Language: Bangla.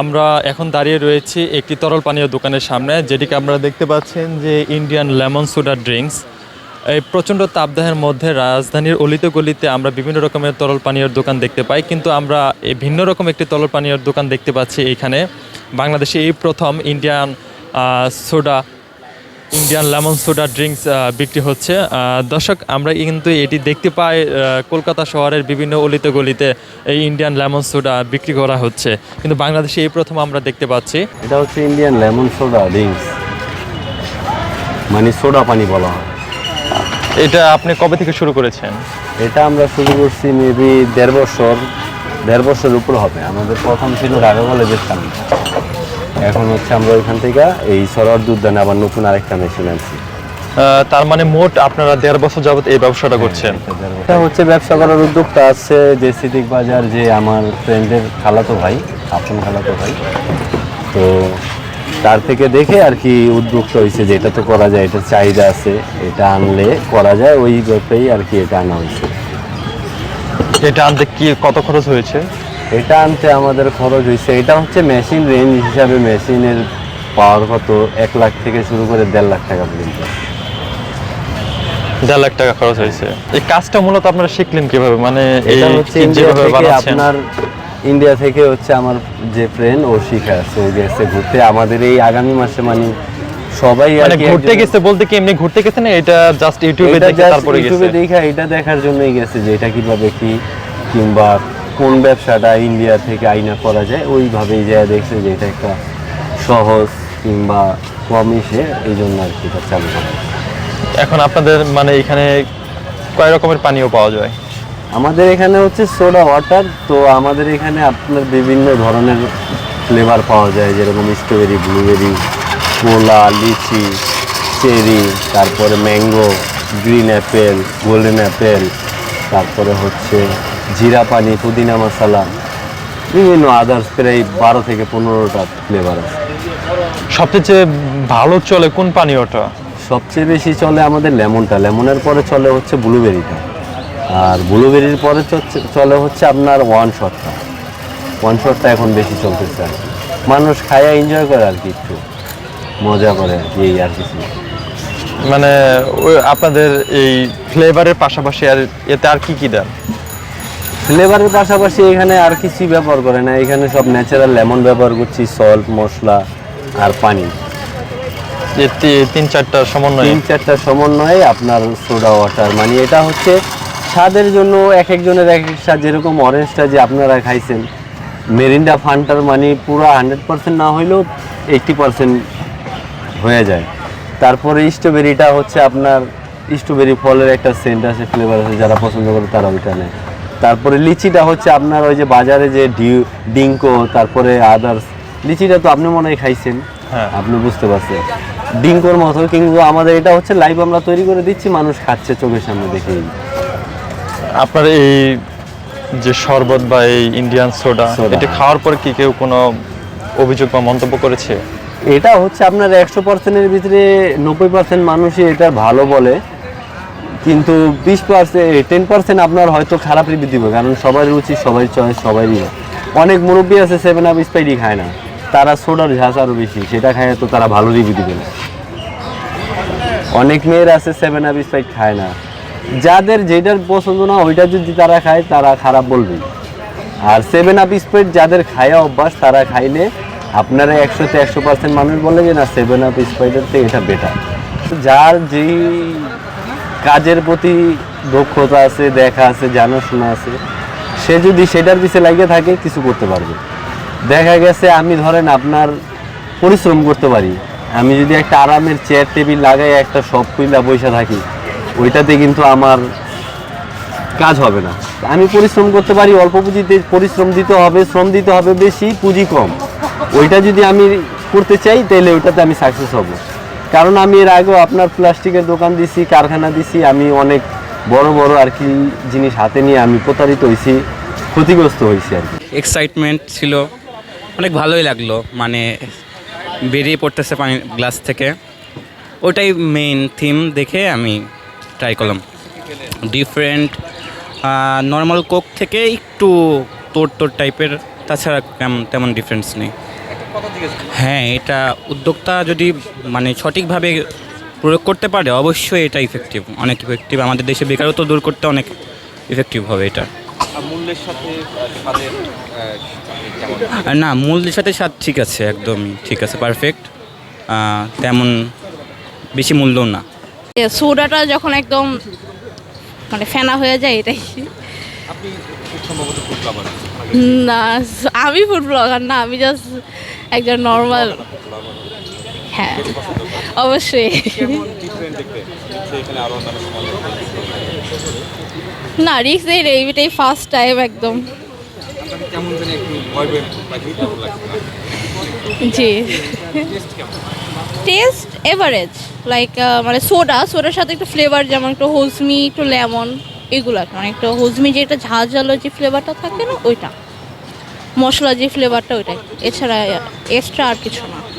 আমরা এখন দাঁড়িয়ে রয়েছি একটি তরল পানীয় দোকানের সামনে, যেটিকে আমরা দেখতে পাচ্ছেন যে ইন্ডিয়ান লেমন সোডা ড্রিঙ্কস এই প্রচণ্ড তাপদাহের মধ্যে রাজধানীর অলিতে গলিতে আমরা বিভিন্ন রকমের তরল পানীয়র দোকান দেখতে পাই, কিন্তু আমরা এই ভিন্ন রকম একটি তরল পানীয়র দোকান দেখতে পাচ্ছি এইখানে বাংলাদেশে এই প্রথম Indian soda Indian lemon soda drinks বিক্রি হচ্ছে। দর্শক আমরা কিন্তু এটি দেখতে পাই কলকাতা শহরের বিভিন্ন অলিতে গলিতে এই ইন্ডিয়ান লেমন সোডা বিক্রি করা হচ্ছে। কিন্তু বাংলাদেশে এই প্রথম আমরা দেখতে পাচ্ছি। এটা হচ্ছে ইন্ডিয়ান লেমন সোডা ড্রিঙ্কস মানে সোডা পানি বলা হয়। এটা আপনি কবে থেকে শুরু করেছেন? এটা আমরা শুরু করছি মেবি দেড় বছর দেড় বছর উপর হবে। আমাদের প্রথম ছিল ঢাকা কলেজের সামনে এখন হচ্ছে আমরা ওইখান থেকে এই সরার দুধ দানে আবার নতুন আরেকটা মেশিন আনছি। তার মানে মোট আপনারা দেড় বছর যাবত এই ব্যবসাটা করছেন? এটা হচ্ছে ব্যবসা করার উদ্যোগটা আছে যে সিদ্দিক বাজার যে আমার ফ্রেন্ডের খালাতো ভাই আপন খালাতো ভাই। তো তার থেকে দেখে আর কি উদ্যোগটা হয়েছে যে এটা তো করা যায় এটা চাহিদা আছে এটা আনলে করা যায় ওই ব্যাপারেই আর কি এটা আনা হয়েছে। এটা আনতে কি কত খরচ হয়েছে? এটা আনতে আমাদের খরচ হয়েছে এটা হচ্ছে মেশিন রেঞ্জ হিসাবে মেশিনের পাওয়ার কত? এক লাখ থেকে শুরু করে দেড় লাখ টাকা পর্যন্ত। দেড় লাখ টাকা খরচ হয়েছে এই কাজটা মূলত আপনারা শিখলেন কীভাবে? মানে এটা হচ্ছে আপনার ইন্ডিয়া থেকে হচ্ছে আমার যে ফ্রেন্ড ও শিখে আসছে ও গেছে ঘুরতে। আমাদের এই আগামী মাসে মানে সবাই মানে ঘুরতে গেছে বলতে কি এমনি ঘুরতে গেছে না এটা জাস্ট ইউটিউবে দেখে তারপরে ইউটিউবে গেছে? দেখা এটা দেখার জন্যই গেছে যে এটা কীভাবে কি কিংবা কোন ব্যবসাটা ইন্ডিয়া থেকে আইনা করা যায় ওইভাবেই যা দেখছে যে এটা একটা সহজ কিংবা কম ইসে এই জন্য আর কি এটা চালু করা এখন আপনাদের মানে এখানে কয় রকমের পানীয় পাওয়া যায়? আমাদের এখানে হচ্ছে সোডা ওয়াটার তো আমাদের এখানে আপনার বিভিন্ন ধরনের ফ্লেভার পাওয়া যায় যেরকম strawberry blueberry cola litchi cherry তারপরে mango green apple golden apple তারপরে হচ্ছে জিরা পানি পুদিনা মশলা বিভিন্ন আদার্স প্রায় বারো থেকে পনেরোটা ফ্লেভার আছে। সবচেয়ে ভালো চলে কোন পানি ওটা? সবচেয়ে বেশি চলে আমাদের লেমনটা। লেমনের পরে চলে হচ্ছে ব্লুবেরিটা আর ব্লুবেরির পরে চলে হচ্ছে আপনার ওয়ান শটটা ওয়ান শটটা এখন বেশি চলতেছে আর কি। মানুষ খায়া এনজয় করে আর কি একটু। মজা করে আর কি এই আর কিছু। মানে আপনাদের এই ফ্লেভারের পাশাপাশি আর এতে আর কি কি দেন? ফ্লেভারের পাশাপাশি এখানে আর কিছুই ব্যবহার করে না। এখানে সব ন্যাচারাল লেমন ব্যবহার করছি সল্ট মশলা আর পানি। যে তিন চারটা সমন্বয়। তিন চারটা সমন্বয়ে আপনার সোডা ওয়াটার মানে এটা হচ্ছে স্বাদের জন্য এক একজনের এক এক স্বাদ। যেরকম অরেঞ্জটা যে আপনারা খাইছেন মেরিন্ডা ফান্টার মানে পুরো হান্ড্রেড পার্সেন্ট না হইলেও এইটটি পার্সেন্ট হয়ে যায়। তারপরে স্ট্রবেরিটা হচ্ছে আপনার স্ট্রবেরি ফলের একটা সেন্ট আছে ফ্লেভার আছে যারা পছন্দ করে তারা ওইটা নেয়। তারপরে লিচিটা হচ্ছে আপনার ওই যে বাজারে যে ডিঙ্কো তারপরে আদার্স লিচিটা তো আপনি মনে হয় খাইছেন। হ্যাঁ। আপনি বুঝতে পারছেন। ডিঙ্কোর মতো কিন্তু আমাদের এটা হচ্ছে লাইভ আমরা তৈরি করে দিচ্ছি মানুষ খাচ্ছে চোখের সামনে দেখেই। আপনার এই যে শরবত বা এই ইন্ডিয়ান সোডা সোডা। এটা খাওয়ার পর কি কেউ কোনো অভিযোগ বা মন্তব্য করেছে? এটা হচ্ছে আপনার একশো পার্সেন্টের ভিতরে নব্বই পার্সেন্ট মানুষই এটা ভালো বলে। কিন্তু বিশ পার্সেন্ট টেন পার্সেন্ট আপনার হয়তো খারাপ রিভিউ দিবে, কারণ সবার রুচি সবাই চয়েস সবারই অনেক মুরব্বী আছে সেভেন আপ স্পাইডি খায় না। তারা সোডার ঝাঁস আরও বেশি, সেটা খায় তো তারা ভালো রিভিউ দিবে না। অনেক মেয়ের আছে সেভেন আপ স্পাইড খায় না। যাদের যেটার পছন্দ না, ওইটা যদি তারা খায়, তারা খারাপ বলবে। আর সেভেন আপ স্প্রেড যাদের খায়া অভ্যাস, তারা খাইলে আপনারা একশোতে একশো পার্সেন্ট মানুষ বলে যে, না সেভেন আপ স্প্রাইটের থেকে এটা বেটার যার যেই কাজের প্রতি দক্ষতা আছে, দেখা আছে, জানাশোনা আছে। সে যদি সেটার পিছিয়ে লাগিয়ে থাকে, কিছু করতে পারবে। দেখা গেছে আমি ধরেন আপনার পরিশ্রম করতে পারি। আমি যদি একটা আরামের চেয়ার টেবিল লাগাই, একটা সব কুইলা বসে থাকি, ওইটাতে কিন্তু আমার কাজ হবে না। আমি পরিশ্রম করতে পারি, অল্প পুঁজিতে পরিশ্রম দিতে হবে, শ্রম দিতে হবে, বেশি পুঁজি কম। ওইটা যদি আমি করতে চাই, তাহলে ওইটাতে আমি সাকসেস হব। কারণ আমি এর আগেও আপনার প্লাস্টিকের দোকান দিছি, কারখানা দিছি, আমি অনেক বড় বড় আর কি জিনিস হাতে নিয়ে আমি প্রতারিত হয়েছি, ক্ষতিগ্রস্ত হয়েছি আর কি। এক্সাইটমেন্ট ছিল, অনেক ভালোই লাগল মানে বেরিয়ে পড়তেছে পানি গ্লাস থেকে। ওটাই মেইন থিম দেখে আমি ট্রাই করলাম। ডিফারেন্ট নর্মাল কোক থেকে একটু তোর তোর টাইপের তাছাড়া তেম- তেমন ডিফারেন্স নেই। হ্যাঁ এটা উদ্যোক্তা যদি মানে সঠিকভাবে প্রয়োগ করতে পারে অবশ্যই এটা ইফেক্টিভ অনেক ইফেক্টিভ আমাদের দেশে বেকারত্ব দূর করতে অনেক ইফেক্টিভ হবে এটা। মূল্যের সাথে না মূলের সাথে স্বাদ ঠিক আছে একদমই ঠিক আছে পারফেক্ট তেমন বেশি মূল্য না। সোডাটা যখন একদম মানে ফেনা হয়ে যায় এটাই। না আমি ফুড ব্লগার না আমি জাস্ট একজন নর্মাল হ্যাঁ অবশ্যই। না রিক্স এই এটাই ফার্স্ট টাইম একদম। জি। টেস্ট এভারেজ লাইক মানে সোডা সোডার সাথে একটু ফ্লেভার যেমন একটু হজমি একটু লেমন এগুলো কি। মানে একটু হজমি যে একটা ঝাল ঝালো যে ফ্লেভারটা থাকে না, ওইটা। মশলা যে ফ্লেভারটা ওইটাই। এছাড়া এক্সট্রা আর কিছু না।